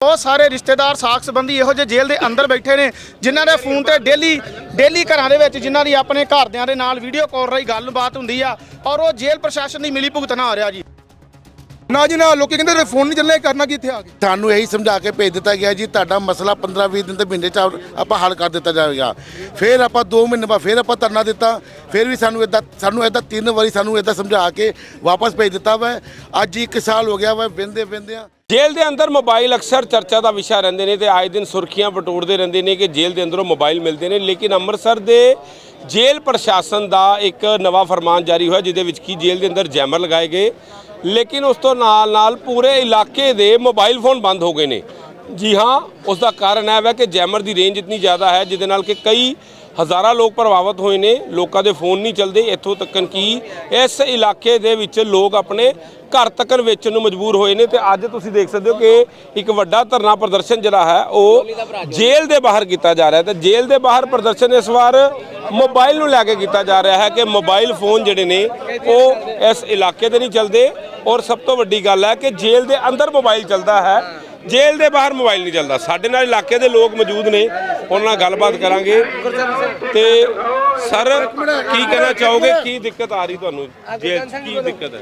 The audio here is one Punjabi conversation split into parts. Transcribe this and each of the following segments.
ਬਹੁਤ ਸਾਰੇ ਰਿਸ਼ਤੇਦਾਰ ਸਾਖ ਸੰਬੰਧੀ ਇਹੋ ਜਿਹੇ ਜੇਲ੍ਹ ਦੇ ਅੰਦਰ ਬੈਠੇ ਨੇ ਜਿਨ੍ਹਾਂ ਦੇ ਫੋਨ ਤੇ ਡੇਲੀ ਡੇਲੀ ਘਰਾਂ ਦੇ ਵਿੱਚ ਜਿਨ੍ਹਾਂ ਦੀ ਆਪਣੇ ਘਰਦਿਆਂ ਦੇ ਨਾਲ ਵੀਡੀਓ ਕਾਲ ਰਾਹੀਂ ਗੱਲਬਾਤ ਹੁੰਦੀ ਆ ਔਰ ਉਹ ਜੇਲ੍ਹ ਪ੍ਰਸ਼ਾਸਨ ਦੀ ਮਿਲੀ ਭੁਗਤ ਨਾ ਹੋ ਰਿਹਾ ਜੀ। ਨਾ ਜੀ ਨਾ ਲੋਕੀ ਕਹਿੰਦੇ ਫੋਨ ਨਹੀਂ ਚੱਲੇ ਕਰਨਾ ਕੀ ਇੱਥੇ ਆ ਕੇ ਸਾਨੂੰ ਇਹੀ ਸਮਝਾ ਕੇ ਭੇਜ ਦਿੱਤਾ ਗਿਆ ਜੀ ਤੁਹਾਡਾ ਮਸਲਾ 15-20 ਦਿਨ ਤੇ ਮਹੀਨੇ ਚ ਆਪਾਂ ਹੱਲ ਕਰ ਦਿੱਤਾ ਜਾਵੇਗਾ। ਫਿਰ ਆਪਾਂ 2 ਮਹੀਨੇ ਬਾਅਦ ਫਿਰ ਆਪਾਂ ਧਰਨਾ ਦਿੱਤਾ ਫਿਰ ਵੀ ਸਾਨੂੰ ਇਦਾਂ ਸਾਨੂੰ ਇਦਾਂ ਤਿੰਨ ਵਾਰੀ ਸਾਨੂੰ ਇਦਾਂ ਸਮਝਾ ਕੇ ਵਾਪਸ ਭੇਜ ਦਿੱਤਾ ਵਾ। ਅੱਜ 1 ਸਾਲ ਹੋ ਗਿਆ ਵਾ ਬਿੰਦੇ ਬਿੰਦਿਆਂ ਜੇਲ੍ਹ ਦੇ ਅੰਦਰ ਮੋਬਾਈਲ ਅਕਸਰ ਚਰਚਾ ਦਾ ਵਿਸ਼ਾ ਰਹਿੰਦੇ ਨੇ ਤੇ ਆਏ ਦਿਨ ਸੁਰਖੀਆਂ ਬਟੋਰਦੇ ਰਹਿੰਦੇ ਨੇ ਕਿ ਜੇਲ੍ਹ ਦੇ ਅੰਦਰੋਂ ਮੋਬਾਈਲ ਮਿਲਦੇ ਨੇ, ਲੇਕਿਨ ਅੰਮ੍ਰਿਤਸਰ ਦੇ ਜੇਲ੍ਹ ਪ੍ਰਸ਼ਾਸਨ ਦਾ ਇੱਕ ਨਵਾਂ ਫਰਮਾਨ ਜਾਰੀ ਹੋਇਆ ਜਿਹਦੇ ਵਿੱਚ ਕੀ ਜੇਲ੍ਹ ਦੇ ਅੰਦਰ ਜੈਮਰ ਲਗਾਏ ਗਏ, ਲੇਕਿਨ ਉਸ ਤੋਂ ਨਾਲ ਨਾਲ ਪੂਰੇ ਇਲਾਕੇ ਦੇ ਮੋਬਾਈਲ ਫੋਨ ਬੰਦ ਹੋ ਗਏ ਨੇ। ਜੀ ਹਾਂ, ਉਸ ਦਾ ਕਾਰਨ ਇਹ ਹੈ ਕਿ ਜੈਮਰ ਦੀ ਰੇਂਜ ਇਤਨੀ ਜ਼ਿਆਦਾ ਹੈ ਜਿਹਦੇ ਨਾਲ ਕਿ ਕਈ ਹਜ਼ਾਰਾਂ ਲੋਕ ਪ੍ਰਭਾਵਿਤ ਹੋਏ ਨੇ, ਲੋਕਾਂ ਦੇ ਫੋਨ ਨਹੀਂ ਚੱਲਦੇ, ਇੱਥੋਂ ਤੱਕਨ ਕਿ ਇਸ ਇਲਾਕੇ ਦੇ ਵਿੱਚ ਲੋਕ ਆਪਣੇ ਘਰ ਤੱਕਨ ਵੇਚਣ ਨੂੰ ਮਜਬੂਰ ਹੋਏ ਨੇ ਤੇ ਅੱਜ ਤੁਸੀਂ ਦੇਖ ਸਕਦੇ ਹੋ ਕਿ ਇੱਕ ਵੱਡਾ ਧਰਨਾ ਪ੍ਰਦਰਸ਼ਨ ਜਿਹੜਾ ਹੈ ਉਹ ਜੇਲ੍ਹ ਦੇ ਬਾਹਰ ਕੀਤਾ ਜਾ ਰਿਹਾ ਤੇ ਜੇਲ੍ਹ ਦੇ ਬਾਹਰ ਪ੍ਰਦਰਸ਼ਨ ਇਸ ਵਾਰ ਮੋਬਾਈਲ ਨੂੰ ਲੈ ਕੇ ਕੀਤਾ ਜਾ ਰਿਹਾ ਹੈ ਕਿ ਮੋਬਾਈਲ ਫੋਨ ਜਿਹੜੇ ਨੇ ਉਹ ਇਸ ਇਲਾਕੇ ਦੇ ਨਹੀਂ ਚੱਲਦੇ ਔਰ ਸਭ ਤੋਂ ਵੱਡੀ ਗੱਲ ਹੈ ਕਿ ਜੇਲ੍ਹ ਦੇ ਅੰਦਰ ਮੋਬਾਈਲ ਚੱਲਦਾ ਹੈ। ਜੇਲ੍ਹ ਦੇ ਬਾਹਰ ਮੋਬਾਈਲ ਨਹੀਂ ਚੱਲਦਾ। ਸਾਡੇ ਨਾਲ ਇਲਾਕੇ ਦੇ ਲੋਕ ਮੌਜੂਦ ਨੇ ਉਹਨਾਂ ਨਾਲ ਗੱਲਬਾਤ ਕਰਾਂਗੇ ਤੇ ਸਰ ਕੀ ਕਹਿਣਾ ਚਾਹੋਗੇ? ਕੀ ਦਿੱਕਤ ਆ ਰਹੀ ਤੁਹਾਨੂੰ? 'ਚ ਕੀ ਦਿੱਕਤ ਹੈ?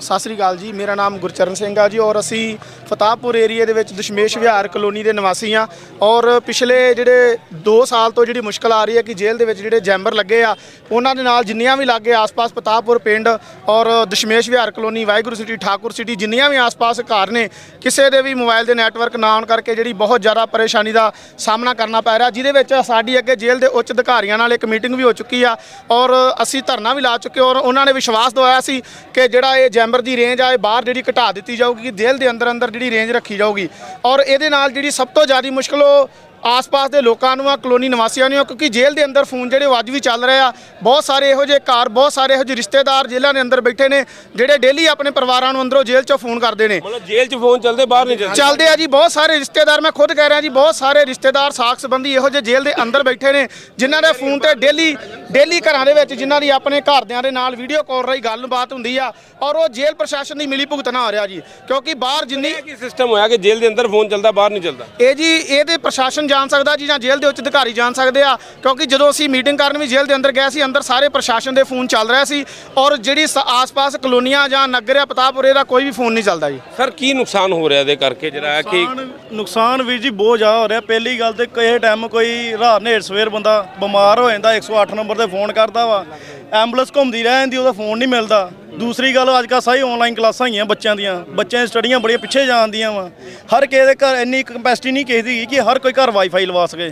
ਸਤਿ ਸ੍ਰੀ ਅਕਾਲ ਜੀ ਮੇਰਾ ਨਾਮ ਗੁਰਚਰਨ ਸਿੰਘ ਆ ਜੀ ਔਰ ਅਸੀਂ ਫਤਾਹਪੁਰ ਏਰੀਆ ਦੇ ਵਿੱਚ ਦਸ਼ਮੇਸ਼ ਵਿਹਾਰ ਕਲੋਨੀ ਦੇ ਨਿਵਾਸੀ ਆ ਔਰ ਪਿਛਲੇ ਜਿਹੜੇ 2 ਸਾਲ ਤੋਂ ਜਿਹੜੀ ਮੁਸ਼ਕਲ ਆ ਰਹੀ ਹੈ ਕਿ ਜੇਲ੍ਹ ਦੇ ਵਿੱਚ ਜਿਹੜੇ ਜੈਂਬਰ ਲੱਗੇ ਆ ਉਹਨਾਂ ਦੇ ਨਾਲ ਜਿੰਨੀਆਂ ਵੀ ਲਾਗੇ ਆਸ-ਪਾਸ ਫਤਾਹਪੁਰ ਪਿੰਡ ਔਰ Dashmesh Vihar colony Waheguru city Thakur city ਜਿੰਨੀਆਂ ਵੀ ਆਸ-ਪਾਸ ਘਰ ਨੇ ਕਿਸੇ ਦੇ ਵੀ ਮੋਬਾਈਲ ਦੇ ਨੈਟਵਰਕ ਨਾ ਆਉਣ ਕਰਕੇ ਜਿਹੜੀ ਬਹੁਤ ਜ਼ਿਆਦਾ ਪਰੇਸ਼ਾਨੀ ਦਾ ਸਾਹਮਣਾ ਕਰਨਾ ਪੈ ਰਿਹਾ ਜਿਹਦੇ ਵਿੱਚ ਸਾਡੀ ਅੱਗੇ ਜੇਲ੍ਹ ਦੇ ਉੱਚ ਅਧਿਕਾਰੀਆਂ ਨਾਲ ਇੱਕ ਮੀਟਿੰਗ ਵੀ ਹੋ ਚੁੱਕੀ ਆ ਔਰ ਅਸੀਂ ਧਰਨਾ ਵੀ ਲਾ ਚੁੱਕੇ ਔਰ ਉਹਨਾਂ ਨੇ ਵਿਸ਼ਵਾਸ ਦਵਾਇਆ ਸੀ ਕਿ ਜਿਹੜਾ ਇਹ ਜੈਂਬਰ ਦੀ ਰੇਂਜ ਆ, ਇਹ ਬਾਹਰ ਜਿਹੜੀ ਘਟਾ ਦਿੱਤੀ ਜਾਊਗੀ, ਕਿ ਜੇਲ੍ਹ ਦੇ ਅੰਦਰ ਅੰਦਰ ਜਿਹੜੀ ਰੇਂਜ ਰੱਖੀ ਜਾਊਗੀ। ਔਰ ਇਹਦੇ ਨਾਲ ਜਿਹੜੀ ਸਭ ਤੋਂ ਜ਼ਿਆਦਾ ਮੁਸ਼ਕਲ ਉਹ ਆਸ-ਪਾਸ ਦੇ ਲੋਕਾਂ ਨੂੰ ਆ ਕਲੋਨੀ ਨਿਵਾਸੀਆਂ ਨੂੰ ਆ ਕਿਉਂਕਿ ਜੇਲ੍ਹ ਦੇ ਅੰਦਰ ਫੋਨ ਜਿਹੜੇ ਉਹ ਅੱਜ ਵੀ ਚੱਲ ਰਹੇ ਆ। ਬਹੁਤ ਸਾਰੇ ਇਹੋ ਜਿਹੇ ਘਰ ਬਹੁਤ ਸਾਰੇ ਇਹੋ ਜਿਹੇ ਰਿਸ਼ਤੇਦਾਰ ਜੇਲ੍ਹਾਂ ਦੇ ਅੰਦਰ ਬੈਠੇ ਨੇ ਜਿਹੜੇ ਡੇਲੀ ਆਪਣੇ ਪਰਿਵਾਰਾਂ ਨੂੰ ਅੰਦਰੋਂ ਜੇਲ੍ਹ ਚੋਂ ਫੋਨ ਕਰਦੇ ਨੇ। ਮਤਲਬ ਜੇਲ੍ਹ 'ਚ ਫੋਨ ਚੱਲਦੇ ਬਾਹਰ ਨਹੀਂ ਚੱਲਦੇ? ਚੱਲਦੇ ਆ ਜੀ ਬਹੁਤ ਸਾਰੇ ਰਿਸ਼ਤੇਦਾਰ ਮੈਂ ਖੁਦ ਕਹਿ ਰਿਹਾ ਜੀ ਬਹੁਤ ਸਾਰੇ ਰਿਸ਼ਤੇਦਾਰ ਸਾਖ ਸੰਬੰਧੀ ਇਹੋ ਜਿਹੇ ਜੇਲ੍ਹ ਦੇ ਅੰਦਰ ਬੈਠੇ ਨੇ ਜਿਨ੍ਹਾਂ ਦੇ ਫੋਨ ਤੇ ਡੇਲੀ ਡੇਲੀ ਘਰਾਂ ਦੇ ਵਿੱਚ ਜਿਨ੍ਹਾਂ ਦੀ ਆਪਣੇ ਘਰਦਿਆਂ ਦੇ ਨਾਲ ਵੀਡੀਓ ਕਾਲ ਰਾਹੀਂ ਗੱਲਬਾਤ ਹੁੰਦੀ ਆ ਔਰ ਉਹ ਜੇਲ੍ਹ ਪ੍ਰਸ਼ਾਸਨ ਦੀ ਮਿਲੀ ਭੁਗਤ ਨਾ ਹੋ ਰਿਹਾ ਜੀ ਕਿਉਂਕਿ ਬਾਹਰ ਜਿੰਨੀ ਇਹ ਕੀ ਸਿਸਟਮ ਹੋਇਆ ਕਿ ਜੇਲ੍ਹ ਦੇ ਅੰਦਰ ਫੋਨ ਚੱਲਦਾ ਬਾਹਰ ਨਹੀਂ ਚੱਲਦਾ? ਇਹ ਜੀ ਇਹ ਤੇ ਪ੍ਰਸ਼ਾਸਨ ਜਾਣ ਸਕਦਾ ਜੀ ਜਾਂ ਜੇਲ੍ਹ ਦੇ ਉੱਚ ਅਧਿਕਾਰੀ ਜਾਣ ਸਕਦੇ ਆ ਕਿਉਂਕਿ ਜਦੋਂ ਅਸੀਂ ਮੀਟਿੰਗ ਕਰਨ ਵੀ ਜੇਲ੍ਹ ਦੇ ਅੰਦਰ ਗਏ ਸੀ ਅੰਦਰ ਸਾਰੇ ਪ੍ਰਸ਼ਾਸਨ ਦੇ ਫੋਨ ਚੱਲ ਰਿਹਾ ਸੀ ਔਰ ਜਿਹੜੀ ਸ- ਆਸ-ਪਾਸ ਕਲੋਨੀਆਂ ਜਾਂ ਨਗਰ ਆ ਪਤਾਪੁਰੇ ਦਾ ਕੋਈ ਵੀ ਫੋਨ ਨਹੀਂ ਚੱਲਦਾ ਜੀ। ਸਰ ਕੀ ਨੁਕਸਾਨ ਹੋ ਰਿਹਾ ਇਹਦੇ ਕਰਕੇ ਜਿਹੜਾ ਕਿ ਨੁਕਸਾਨ ਨੁਕਸਾਨ ਵੀਰ ਜੀ ਬਹੁਤ ਜ਼ਿਆਦਾ ਹੋ ਰਿਹਾ। ਪਹਿਲੀ ਗੱਲ ਤੇ ਕਿਸੇ ਟਾਈਮ ਕੋਈ ਰਾਤ ਨੇੜ ਸਵੇਰ ਬੰਦਾ ਬਿਮਾਰ ਹੋ ਜਾਂਦਾ 108 ਨੰਬਰ ਤੇ ਫੋਨ ਕਰਦਾ ਵਾ। ਐਂਬੂਲੈਂਸ ਘੁੰਮਦੀ ਰਹਿ ਜਾਂਦੀ ਉਹਦਾ ਫੋਨ ਨਹੀਂ ਮਿਲਦਾ। ਦੂਸਰੀ ਗੱਲ ਅੱਜ ਕੱਲ੍ਹ ਸਾਰੀ ਆਨਲਾਈਨ ਕਲਾਸਾਂ ਹੈਗੀਆਂ ਬੱਚਿਆਂ ਦੀਆਂ। ਬੱਚਿਆਂ ਦੀ ਸਟੱਡੀਆਂ ਬੜੀਆਂ ਪਿੱਛੇ ਜਾਂਦੀਆਂ ਵਾ। ਹਰ ਕਿਸੇ ਦੇ ਘਰ ਇੰਨੀ ਕਪੈਸਿਟੀ ਨਹੀਂ ਕਿਸੇ ਦੀ ਕਿ ਹਰ ਕੋਈ ਘਰ ਵਾਈਫਾਈ ਲਵਾ ਸਕੇ।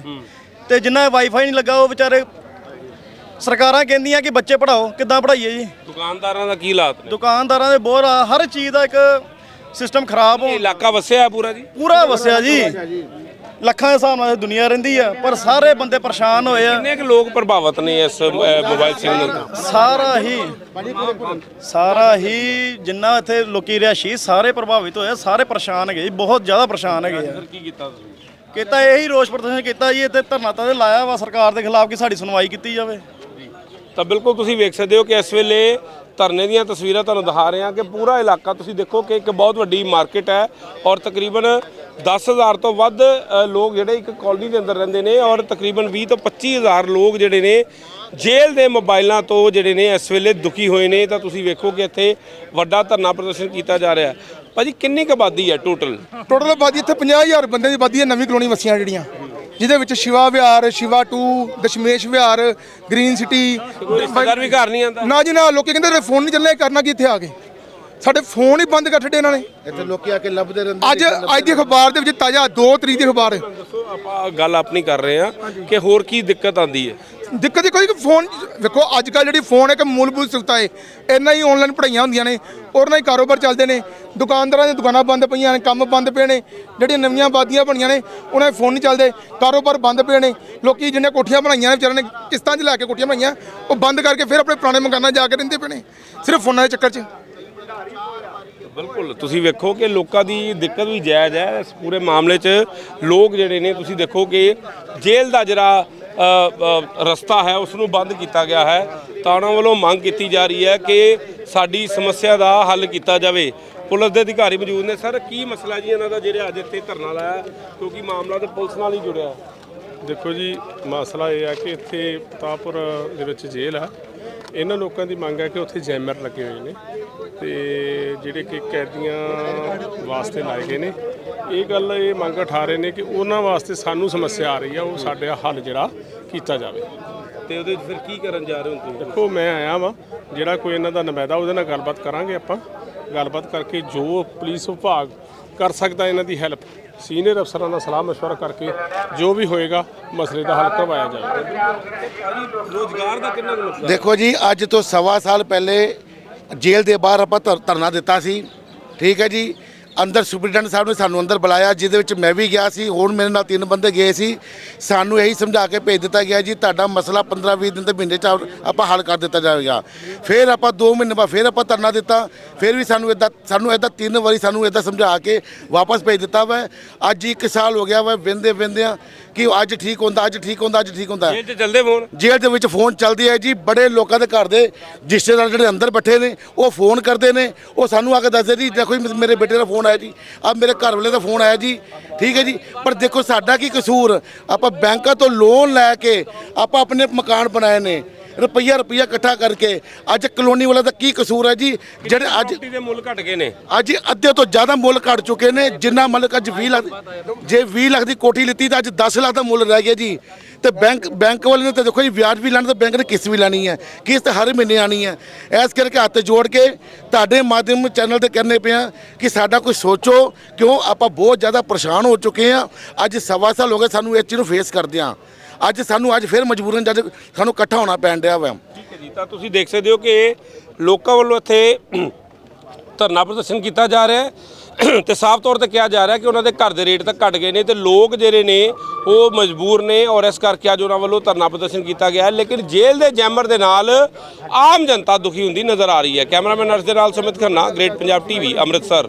ਤੇ ਜਿੰਨਾ ਵਾਈਫਾਈ ਨਹੀਂ ਲੱਗਾ ਉਹ ਵਿਚਾਰੇ ਸਰਕਾਰਾਂ ਕਹਿੰਦੀਆਂ ਕਿ ਬੱਚੇ ਪੜਾਓ ਕਿੱਦਾਂ ਪੜਾਈਏ ਜੀ? ਦੁਕਾਨਦਾਰਾਂ ਦਾ ਕੀ ਹਾਲਾਤ ਨੇ? ਦੁਕਾਨਦਾਰਾਂ ਦੇ ਬਹੁਤ ਆ, ਹਰ ਚੀਜ਼ ਦਾ ਇੱਕ ਸਿਸਟਮ ਖਰਾਬ ਹੋ ਇਲਾਕਾ ਵਸਿਆ ਹੈ ਪੂਰਾ ਜੀ? ਪੂਰਾ ਵਸਿਆ ਜੀ। ਲੱਖਾਂ ਦੇ ਹਿਸਾਬ ਨਾਲ ਦੁਨੀਆ ਰਹਿੰਦੀ ਆ ਪਰ ਸਾਰੇ ਬੰਦੇ ਪਰੇਸ਼ਾਨ ਹੋਏ ਆ। ਕਿੰਨੇ ਕੁ ਲੋਕ ਪ੍ਰਭਾਵਿਤ ਨੇ ਇਸ ਮੋਬਾਈਲ ਸਿਗਨਲ ਤੋਂ ਸਾਰਾ ਹੀ ਸਾਰਾ ਹੀ ਜਿੰਨਾ ਇੱਥੇ ਲੋਕੀ ਰਿਹਾਸ਼ੀ ਸਾਰੇ ਪ੍ਰਭਾਵਿਤ ਹੋਏ ਆ, ਸਾਰੇ ਪਰੇਸ਼ਾਨ ਹੈਗੇ ਜੀ ਬਹੁਤ ਜ਼ਿਆਦਾ ਪਰੇਸ਼ਾਨ ਹੈਗੇ ਆ। ਕੀ ਕੀਤਾ ਤੁਸੀਂ? ਕੀਤਾ ਇਹੀ ਰੋਸ ਪ੍ਰਦਰਸ਼ਨ ਕੀਤਾ ਜੀ ਇੱਥੇ ਧਰਨਾ ਤਾਂ ਲਾਇਆ ਵਾ ਸਰਕਾਰ ਦੇ ਖਿਲਾਫ ਕਿ ਸਾਡੀ ਸੁਣਵਾਈ ਕੀਤੀ ਜਾਵੇ। ਤਾਂ ਬਿਲਕੁਲ ਤੁਸੀਂ ਵੇਖ ਸਕਦੇ ਹੋ ਕਿ ਇਸ ਵੇਲੇ ਧਰਨੇ ਦੀਆਂ ਤਸਵੀਰਾਂ ਤੁਹਾਨੂੰ ਦਿਖਾ ਰਹੇ ਹਾਂ ਕਿ ਪੂਰਾ ਇਲਾਕਾ ਤੁਸੀਂ ਦੇਖੋ ਕਿ ਇੱਕ ਬਹੁਤ ਵੱਡੀ ਮਾਰਕੀਟ ਹੈ ਔਰ ਤਕਰੀਬਨ 10000 ਤੋਂ ਵੱਧ ਲੋਕ ਜਿਹੜੇ ਇੱਕ ਕਾਲੋਨੀ ਦੇ ਅੰਦਰ ਰਹਿੰਦੇ ਨੇ ਔਰ ਤਕਰੀਬਨ 20 ਤੋਂ 25000 ਲੋਕ ਜਿਹੜੇ ਨੇ ਜੇਲ੍ਹ ਦੇ ਮੋਬਾਈਲਾਂ ਤੋਂ ਜਿਹੜੇ ਨੇ ਇਸ ਵੇਲੇ ਦੁਖੀ ਹੋਏ ਨੇ। ਤਾਂ ਤੁਸੀਂ ਵੇਖੋ ਕਿ ਇੱਥੇ ਵੱਡਾ ਧਰਨਾ ਪ੍ਰਦਰਸ਼ਨ ਕੀਤਾ ਜਾ ਰਿਹਾ ਭਾਜੀ ਕਿੰਨੀ ਕੁ ਆਬਾਦੀ ਹੈ ਟੋਟਲ ਟੋਟਲ ਆਬਾਦੀ ਇੱਥੇ 50000 ਬੰਦੇ ਦੀ ਆਬਾਦੀ ਹੈ ਨਵੀਂ ਕਲੋਨੀ ਵਸੀਆਂ ਜਿਹੜੀਆਂ। ਜਿਹਦੇ ਵਿੱਚ ਸ਼ਿਵਾ ਵਿਹਾਰ ਸ਼ਿਵਾ 2 ਦਸ਼ਮੇਸ਼ ਵਿਹਾਰ ਗ੍ਰੀਨ ਸਿਟੀ। ਰਿਸ਼ਤੇਦਾਰ ਵੀ ਘਰ ਨਹੀਂ ਆਂਦਾ ਨਾ ਜੀ ਨਾ ਲੋਕੀ ਕਹਿੰਦੇ ਫੋਨ ਨਹੀਂ ਚੱਲੇ ਕਰਨਾ ਕੀ ਇੱਥੇ ਆ ਕੇ? ਸਾਡੇ ਫੋਨ ਹੀ ਬੰਦ ਕਰ ਛੱਡੇ ਇਹਨਾਂ ਨੇ। ਇੱਥੇ ਲੋਕੀ ਆ ਕੇ ਲੱਭਦੇ ਰਹਿੰਦੇ ਅੱਜ ਅੱਜ ਦੀ ਅਖਬਾਰ ਦੇ ਵਿੱਚ ਤਾਜ਼ਾ 2 ਤਰੀਕ ਦੀ ਅਖਬਾਰ ਹੈ। ਦੱਸੋ ਆਪਾਂ ਗੱਲ ਆਪਣੀ ਕਰ ਰਹੇ ਹਾਂ ਕਿ ਹੋਰ ਕੀ ਦਿੱਕਤ ਆਂਦੀ ਹੈ? ਦਿੱਕਤ ਹੀ ਕੋਈ ਕਿ ਫੋਨ ਵੇਖੋ ਅੱਜ ਕੱਲ ਜਿਹੜੀ ਫੋਨ ਹੈ ਕਿ ਮੂਲਭੂਤ ਸੁਵਿਧਾ ਹੈ। ਇੰਨਾ ਹੀ ਆਨਲਾਈਨ ਪੜ੍ਹਾਈਆਂ ਹੁੰਦੀਆਂ ਨੇ ਔਰ ਨਾਲ ਹੀ ਕਾਰੋਬਾਰ ਚੱਲਦੇ ਨੇ। ਦੁਕਾਨਦਾਰਾਂ ਦੀਆਂ ਦੁਕਾਨਾਂ ਬੰਦ ਪਈਆਂ ਨੇ ਕੰਮ ਬੰਦ ਪਏ ਨੇ। ਜਿਹੜੀਆਂ ਨਵੀਆਂ ਆਬਾਦੀਆਂ ਬਣੀਆਂ ਨੇ ਉਹਨਾਂ ਦੇ ਫੋਨ ਨਹੀਂ ਚੱਲਦੇ। ਕਾਰੋਬਾਰ ਬੰਦ ਪਏ ਨੇ। ਲੋਕੀ ਜਿਹਨੇ ਕੋਠੀਆਂ ਬਣਾਈਆਂ ਨੇ ਵਿਚਾਰਿਆਂ ਨੇ ਕਿਸ਼ਤਾਂ 'ਚ ਲੈ ਕੇ ਕੋਠੀਆਂ ਬਣਾਈਆਂ ਉਹ ਬੰਦ ਕਰਕੇ ਫਿਰ ਆਪਣੇ ਪੁਰਾਣੇ ਮਕਾਨਾਂ 'ਚ ਜਾ ਕੇ ਰਹਿੰਦੇ ਪਏ ਨੇ। ਸਿਰਫ ਫੋਨਾਂ ਦੇ ਚੱਕਰ 'ਚ। ਬਿਲਕੁਲ, ਤੁਸੀਂ ਵੇਖੋ ਕਿ ਲੋਕਾਂ ਦੀ ਦਿੱਕਤ ਵੀ ਜਾਇਜ਼ ਹੈ। ਇਸ ਪੂਰੇ ਮਾਮਲੇ 'ਚ ਲੋਕ ਜਿਹੜੇ ਨੇ, ਤੁਸੀਂ ਦੇਖੋ ਕਿ ਜੇਲ੍ਹ ਦਾ ਜਿਹੜਾ ਰਸਤਾ ਹੈ ਉਸ ਨੂੰ ਬੰਦ ਕੀਤਾ ਗਿਆ ਹੈ। ਤਾਂ ਉਹਨਾਂ ਵੱਲੋਂ ਮੰਗ ਕੀਤੀ ਜਾ ਰਹੀ ਹੈ ਕਿ ਸਾਡੀ ਸਮੱਸਿਆ ਦਾ ਹੱਲ ਕੀਤਾ ਜਾਵੇ। ਪੁਲਿਸ ਦੇ ਅਧਿਕਾਰੀ ਮੌਜੂਦ ਨੇ। ਸਰ, ਕੀ ਮਸਲਾ ਜੀ ਇਹਨਾਂ ਦਾ ਜਿਹੜੇ ਅੱਜ ਇੱਥੇ ਧਰਨਾ ਲਾਇਆ? ਕਿਉਂਕਿ ਮਾਮਲਾ ਤੇ ਪੁਲਿਸ ਨਾਲ ਹੀ ਜੁੜਿਆ ਦੇਖੋ ਜੀ, ਮਸਲਾ ਇਹ ਹੈ ਕਿ ਇੱਥੇ ਪਤਾਪੁਰ ਦੇ ਵਿੱਚ ਜੇਲ੍ਹ ਆ। ਇਹਨਾਂ ਲੋਕਾਂ ਦੀ ਮੰਗ ਹੈ ਕਿ ਉੱਥੇ ਜੈਮਰ ਲੱਗੇ ਹੋਏ ਨੇ। ਤੇ ਜਿਹੜੇ ਕਿ ਕੈਦੀਆਂ ਵਾਸਤੇ ਲਾਏ ਗਏ ਨੇ। ਇਹ ਗੱਲ ਇਹ ਮੰਗ ਉਠਾ ਰਹੇ ਨੇ ਕਿ ਉਹਨਾਂ ਵਾਸਤੇ ਸਾਨੂੰ ਸਮੱਸਿਆ ਆ ਰਹੀ ਆ ਉਹ ਸਾਡੇ ਹੱਲ ਜਿਹੜਾ ਕੀਤਾ ਜਾਵੇ। ਤੇ ਉਹਦੇ ਫਿਰ ਕੀ ਕਰਨ ਜਾ ਰਹੇ ਹੋ ਤੁਸੀਂ? ਦੇਖੋ ਮੈਂ ਆਇਆ ਵਾਂ ਜਿਹੜਾ ਕੋਈ ਇਹਨਾਂ ਦਾ ਨੁਮਾਇੰਦਾ ਉਹਦੇ ਨਾਲ ਗੱਲਬਾਤ ਕਰਾਂਗੇ ਆਪਾਂ। ਗੱਲਬਾਤ ਕਰਕੇ ਜੋ ਪੁਲਿਸ ਵਿਭਾਗ ਕਰ ਸਕਦਾ ਇਹਨਾਂ ਦੀ ਹੈਲਪ ਸੀਨੀਅਰ ਅਫਸਰਾਂ ਨਾਲ ਸਲਾਹ ਮਸ਼ਵਰਾ ਕਰਕੇ ਜੋ ਵੀ ਹੋਏਗਾ ਮਸਲੇ ਦਾ ਹੱਲ ਕਰਵਾਇਆ ਜਾਏਗਾ ਭਾਜੀ ਰੋਜ਼ਗਾਰ ਦਾ ਕਿੰਨਾ ਨੁਕਸਾਨ? ਦੇਖੋ ਜੀ ਅੱਜ ਤੋਂ ਸਵਾ ਸਾਲ ਪਹਿਲੇ ਜੇਲ੍ਹ ਦੇ ਬਾਹਰ ਆਪਾਂ ਧਰ- ਧਰਨਾ ਦਿੱਤਾ ਸੀ। ਠੀਕ ਹੈ ਜੀ? ਅੰਦਰ ਸੁਪਰਡੈਂਟ ਸਾਹਿਬ ਨੇ ਸਾਨੂੰ ਅੰਦਰ ਬੁਲਾਇਆ ਜਿਹਦੇ ਵਿੱਚ ਮੈਂ ਵੀ ਗਿਆ ਸੀ ਹੁਣ ਮੇਰੇ ਨਾਲ ਤਿੰਨ ਬੰਦੇ ਗਏ ਸੀ। ਸਾਨੂੰ ਇਹੀ ਸਮਝਾ ਕੇ ਭੇਜ ਦਿੱਤਾ ਗਿਆ ਜੀ ਤੁਹਾਡਾ ਮਸਲਾ 15 20 ਦਿਨ ਦੇ ਮਹੀਨੇ ਚ ਆਪਾਂ ਹੱਲ ਕਰ ਦਿੱਤਾ ਜਾਵੇਗਾ। ਫਿਰ ਆਪਾਂ 2 ਮਹੀਨੇ ਬਾਅਦ ਫਿਰ ਆਪਾਂ ਧਰਨਾ ਦਿੱਤਾ ਫਿਰ ਵੀ ਸਾਨੂੰ ਇਦਾਂ ਸਾਨੂੰ ਇਦਾਂ ਤਿੰਨ ਵਾਰੀ ਸਾਨੂੰ ਇਦਾਂ ਸਮਝਾ ਕੇ ਵਾਪਸ ਭੇਜ ਦਿੱਤਾ ਵਾ। ਅੱਜ ਇੱਕ ਸਾਲ ਹੋ ਗਿਆ ਵਾ ਵਿੰਦੇ ਵਿੰਦਿਆਂ ਕਿ ਅੱਜ ਠੀਕ ਹੁੰਦਾ ਅੱਜ ਠੀਕ ਹੁੰਦਾ ਅੱਜ ਠੀਕ ਹੁੰਦਾ। ਜੇਲ੍ਹ 'ਚ ਚੱਲਦੇ ਫੋਨ? ਜੇਲ੍ਹ ਦੇ ਵਿੱਚ ਫੋਨ ਚੱਲਦੀ ਹੈ ਜੀ ਬੜੇ ਲੋਕਾਂ ਦੇ ਘਰ ਦੇ ਰਿਸ਼ਤੇਦਾਰ ਜਿਹੜੇ ਅੰਦਰ ਬੈਠੇ ਨੇ ਉਹ ਫੋਨ ਕਰਦੇ ਨੇ। ਉਹ ਸਾਨੂੰ ਆ ਕੇ ਦੱਸਦੇ ਜੀ ਦੇਖੋ ਮੇਰੇ ਬੇਟੇ ਦਾ ਫੋਨ ਆਇਆ ਜੀ। ਆ ਮੇਰੇ ਘਰ ਵਾਲੇ ਦਾ ਫੋਨ ਆਇਆ ਜੀ। ਠੀਕ ਹੈ ਜੀ। ਪਰ ਦੇਖੋ ਸਾਡਾ ਕੀ ਕਸੂਰ? ਆਪਾਂ ਬੈਂਕਾਂ ਤੋਂ ਲੋਨ ਲੈ ਕੇ ਆਪਾਂ ਆਪਣੇ ਮਕਾਨ ਬਣਾਏ ਨੇ। ਰੁਪਈਆ ਰੁਪਈਆ ਇਕੱਠਾ ਕਰਕੇ। ਅੱਜ ਕਲੋਨੀ ਵਾਲਾ ਦਾ ਕੀ ਕਸੂਰ ਹੈ ਜੀ? ਜਿਹੜੇ ਅੱਜ ਪ੍ਰੋਪਰਟੀ ਦੇ ਮੁੱਲ ਘਟ ਗਏ ਨੇ। ਅੱਜ ਅੱਧੇ ਤੋਂ ਜ਼ਿਆਦਾ ਮੁੱਲ ਘਟ ਚੁੱਕੇ ਨੇ ਜਿੰਨਾ ਮੁੱਲ ਅੱਜ 20 ਲੱਖ ਜੇ 20 ਲੱਖ ਦੀ ਕੋਠੀ ਲਿੱਤੀ ਤਾਂ ਅੱਜ 10 ਲੱਖ ਦਾ ਮੁੱਲ ਰਹਿ ਗਿਆ ਜੀ। ਤੇ ਬੈਂਕ ਬੈਂਕ ਵਾਲੇ ਨੇ ਤਾਂ ਦੇਖੋ ਜੀ ਵਿਆਜ ਵੀ ਲੈਣਾ ਤਾਂ ਬੈਂਕ ਨੇ ਕਿਸ਼ਤ ਵੀ ਲੈਣੀ ਹੈ। ਕਿਸ਼ਤ ਹਰ ਮਹੀਨੇ ਆਣੀ ਹੈ। ਇਸ ਕਰਕੇ ਹੱਥ ਜੋੜ ਕੇ ਤੁਹਾਡੇ ਮਾਧਿਅਮ ਚੈਨਲ ਤੇ ਕਹਿੰਦੇ ਪਿਆ ਕਿ ਸਾਡਾ ਕੋਈ ਸੋਚੋ ਕਿਉਂ ਆਪਾਂ ਬਹੁਤ ਜ਼ਿਆਦਾ ਪਰੇਸ਼ਾਨ ਹੋ ਚੁੱਕੇ ਆ। ਅੱਜ ਸਵਾ ਸਾਲ ਹੋ ਗਏ ਸਾਨੂੰ ਇਸ ਚੀਜ਼ ਨੂੰ ਫੇਸ ਕਰਦਿਆਂ ਅੱਜ ਸਾਨੂੰ ਅੱਜ ਫਿਰ ਮਜਬੂਰਨ ਜਦ ਸਾਨੂੰ ਇਕੱਠਾ ਹੋਣਾ ਪੈਣ ਡਿਆ ਵਾ ਠੀਕ ਹੈ ਜੀ, ਤਾਂ ਤੁਸੀਂ ਦੇਖ ਸਕਦੇ ਹੋ ਕਿ ਲੋਕਾਂ ਵੱਲੋਂ ਇੱਥੇ ਧਰਨਾ ਪ੍ਰਦਰਸ਼ਨ ਕੀਤਾ ਜਾ ਰਿਹਾ ਹੈ ਤੇ ਸਾਫ਼ ਤੌਰ ਤੇ ਕਿਹਾ ਜਾ ਰਿਹਾ ਕਿ ਉਹਨਾਂ ਦੇ ਘਰ ਦੇ ਰੇਟ ਤਾਂ ਘਟ ਗਏ ਨੇ ਤੇ ਲੋਕ ਜਿਹੜੇ ਨੇ ਉਹ ਮਜਬੂਰ ਨੇ ਔਰ ਇਸ ਕਰਕੇ ਅੱਜ ਉਹਨਾਂ ਵੱਲੋਂ ਧਰਨਾ ਪ੍ਰਦਰਸ਼ਨ ਕੀਤਾ ਗਿਆ ਲੇਕਿਨ ਜੇਲ੍ਹ ਦੇ ਜੈਮਰ ਦੇ ਨਾਲ ਆਮ ਜਨਤਾ ਦੁਖੀ ਹੁੰਦੀ ਨਜ਼ਰ ਆ ਰਹੀ ਹੈ। ਕੈਮਰਾਮੈਨ ਅਰਸ਼ ਦੇ ਨਾਲ ਸੁਮਿਤ ਖੰਨਾ ਗ੍ਰੇਟ ਪੰਜਾਬ ਟੀਵੀ ਅੰਮ੍ਰਿਤਸਰ।